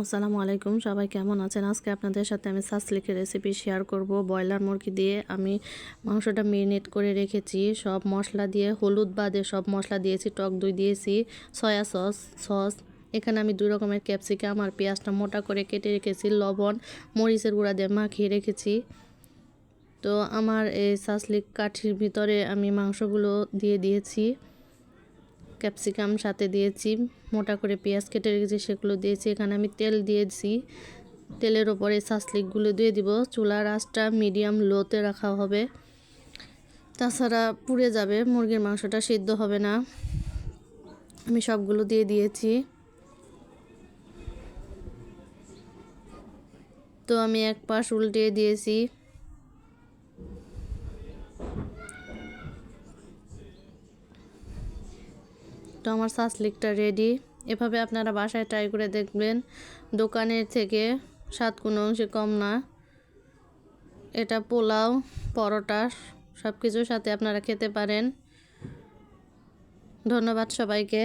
আসসালামু আলাইকুম, সবাই কেমন আছেন? আজকে আপনাদের সাথে আমি সাসলিকের রেসিপি শেয়ার করব। ব্রয়লার মুরগি দিয়ে আমি মাংসটা মেরিনেট করে রেখেছি। সব মশলা দিয়ে, হলুদ বাদে সব মশলা দিয়েছি, টক দই দিয়েছি সয়া সস সস এখানে আমি দুই রকমের ক্যাপসিকাম আর পেঁয়াজটা মোটা করে কেটে রেখেছি, লবণ, মরিচের গুঁড়া দিয়ে মাখিয়ে রেখেছি। তো আমার এই সাসলিক কাঠির ভিতরে আমি মাংসগুলো দিয়ে দিয়েছি। ক্যাপসিকাম সাথে দিয়েছি, মোটা করে পেঁয়াজ কেটে রেখেছি, সেগুলো দিয়েছি। এখানে আমি তেল দিয়েছি। তেলের ওপরে সাসলিকগুলো দিয়ে দিব। চুলার আঁচটা মিডিয়াম লোতে রাখা হবে। তাছাড়া পুড়ে যাবে, মুরগির মাংসটা সিদ্ধ হবে না। আমি সবগুলো দিয়ে দিয়েছি। তো আমি এক পাশ উল্টিয়ে দিয়েছি। তো আমার সাসলিকটা রেডি এভাবে আপনারা বাসায় ট্রাই করে দেখবেন, দোকানের থেকে স্বাদ কোনো অংশে কম না। এটা পোলাও, পরোটা সব কিছুর সাথে আপনারা খেতে পারেন। ধন্যবাদ সবাইকে।